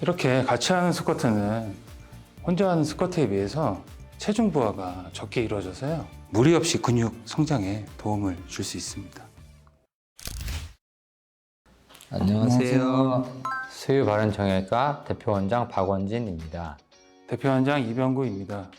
이렇게 같이 하는 스쿼트는 혼자 하는 스쿼트에 비해서 체중 부하가 적게 이루어져서요. 무리 없이 근육 성장에 도움을 줄 수 있습니다. 안녕하세요. 수유바른정형외과 대표원장 박원진입니다. 대표원장 이병구입니다.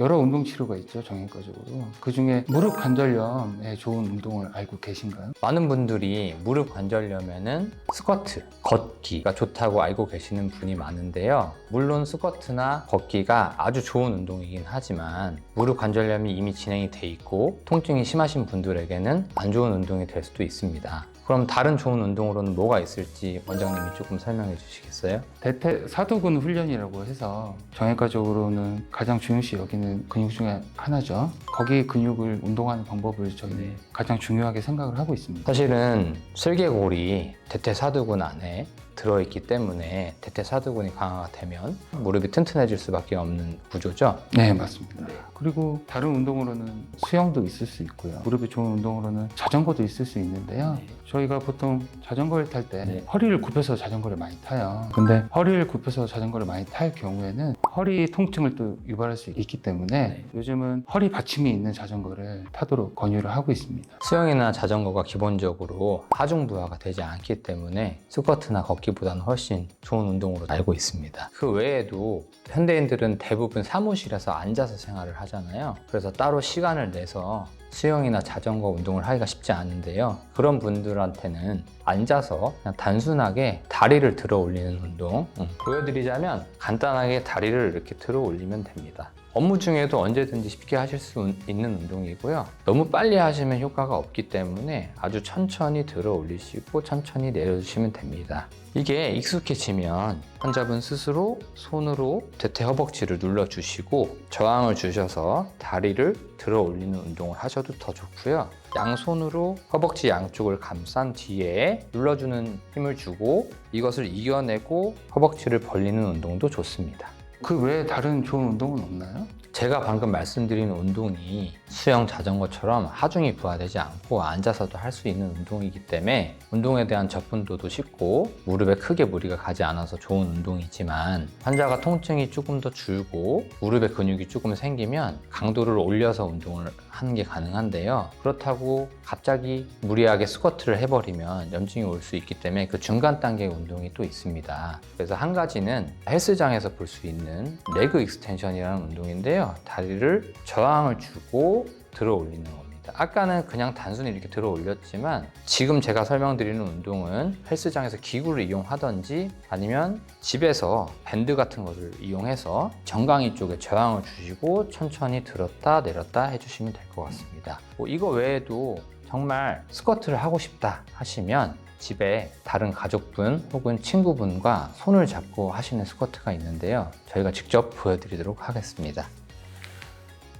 여러 운동 치료가 있죠, 정형과적으로. 그 중에 무릎 관절염에 좋은 운동을 알고 계신가요? 많은 분들이 무릎 관절염에는 스쿼트, 걷기가 좋다고 알고 계시는 분이 많은데요. 물론 스쿼트나 걷기가 아주 좋은 운동이긴 하지만 무릎 관절염이 이미 진행이 돼 있고 통증이 심하신 분들에게는 안 좋은 운동이 될 수도 있습니다. 그럼 다른 좋은 운동으로는 뭐가 있을지 원장님이 조금 설명해 주시겠어요? 대퇴 사두근 훈련이라고 해서 정형과적으로는 가장 중요시 여기는 근육 중에 하나죠. 거기 근육을 운동하는 방법을 저희 는 네. 가장 중요하게 생각을 하고 있습니다. 사실은 슬개골이 대퇴사두근 안에 들어있기 때문에 대퇴사두근이 강화가 되면 무릎이 튼튼해질 수밖에 없는 구조죠. 네, 맞습니다. 그리고 다른 운동으로는 수영도 있을 수 있고요. 무릎이 좋은 운동으로는 자전거도 있을 수 있는데요. 네. 저희가 보통 자전거를 탈 때 네. 허리를 굽혀서 자전거를 많이 타요. 근데 허리를 굽혀서 자전거를 많이 탈 경우에는 허리 통증을 또 유발할 수 있기 때문에 네. 요즘은 허리 받침이 있는 자전거를 타도록 권유를 하고 있습니다. 수영이나 자전거가 기본적으로 하중 부하가 되지 않기 때문에 스쿼트나 걷기보다는 훨씬 좋은 운동으로 알고 있습니다. 그 외에도 현대인들은 대부분 사무실에서 앉아서 생활을 하잖아요. 그래서 따로 시간을 내서 수영이나 자전거 운동을 하기가 쉽지 않은데요. 그런 분들한테는 앉아서 그냥 단순하게 다리를 들어 올리는 운동 음, 보여드리자면 간단하게 다리를 이렇게 들어 올리면 됩니다. 업무 중에도 언제든지 쉽게 하실 수 있는 운동이고요. 너무 빨리 하시면 효과가 없기 때문에 아주 천천히 들어 올리시고 천천히 내려주시면 됩니다. 이게 익숙해지면 환자분 스스로 손으로 대퇴 허벅지를 눌러주시고 저항을 주셔서 다리를 들어 올리는 운동을 하셔도 더 좋고요. 양손으로 허벅지 양쪽을 감싼 뒤에 눌러주는 힘을 주고 이것을 이겨내고 허벅지를 벌리는 운동도 좋습니다. 그 외에 다른 좋은 운동은 없나요? 제가 방금 말씀드린 운동이 수영 자전거처럼 하중이 부하되지 않고 앉아서도 할 수 있는 운동이기 때문에 운동에 대한 접근도도 쉽고 무릎에 크게 무리가 가지 않아서 좋은 운동이지만 환자가 통증이 조금 더 줄고 무릎에 근육이 조금 생기면 강도를 올려서 운동을 하는 게 가능한데요. 그렇다고 갑자기 무리하게 스쿼트를 해버리면 염증이 올 수 있기 때문에 그 중간 단계의 운동이 또 있습니다. 그래서 한 가지는 헬스장에서 볼 수 있는 레그 익스텐션이라는 운동인데요. 다리를 저항을 주고 들어 올리는 겁니다. 아까는 그냥 단순히 이렇게 들어 올렸지만 지금 제가 설명드리는 운동은 헬스장에서 기구를 이용하던지 아니면 집에서 밴드 같은 거를 이용해서 정강이 쪽에 저항을 주시고 천천히 들었다 내렸다 해주시면 될 것 같습니다. 뭐 이거 외에도 정말 스쿼트를 하고 싶다 하시면 집에 다른 가족분 혹은 친구분과 손을 잡고 하시는 스쿼트가 있는데요. 저희가 직접 보여드리도록 하겠습니다.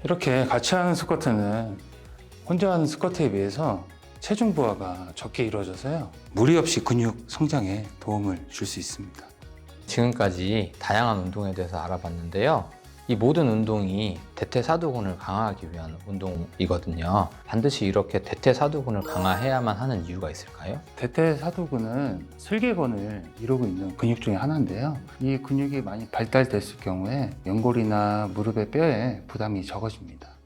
이렇게 같이 하는 스쿼트는 혼자 하는 스쿼트에 비해서 체중 부하가 적게 이루어져서요. 무리 없이 근육 성장에 도움을 줄 수 있습니다. 지금까지 다양한 운동에 대해서 알아봤는데요. 이 모든 운동이 대퇴사두근을 강화하기 위한 운동이거든요. 반드시 이렇게 대퇴사두근을 강화해야만 하는 이유가 있을까요? 대퇴사두근은 슬개건을 이루고 있는 근육 중에 하나인데요. 이 근육이 많이 발달됐을 경우에 연골이나 무릎의 뼈에 부담이 적어집니다.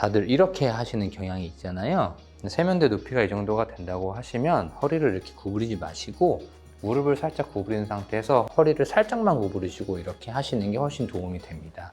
다들 이렇게 하시는 경향이 있잖아요. 세면대 높이가 이 정도가 된다고 하시면 허리를 이렇게 구부리지 마시고 무릎을 살짝 구부린 상태에서 허리를 살짝만 구부리시고 이렇게 하시는 게 훨씬 도움이 됩니다.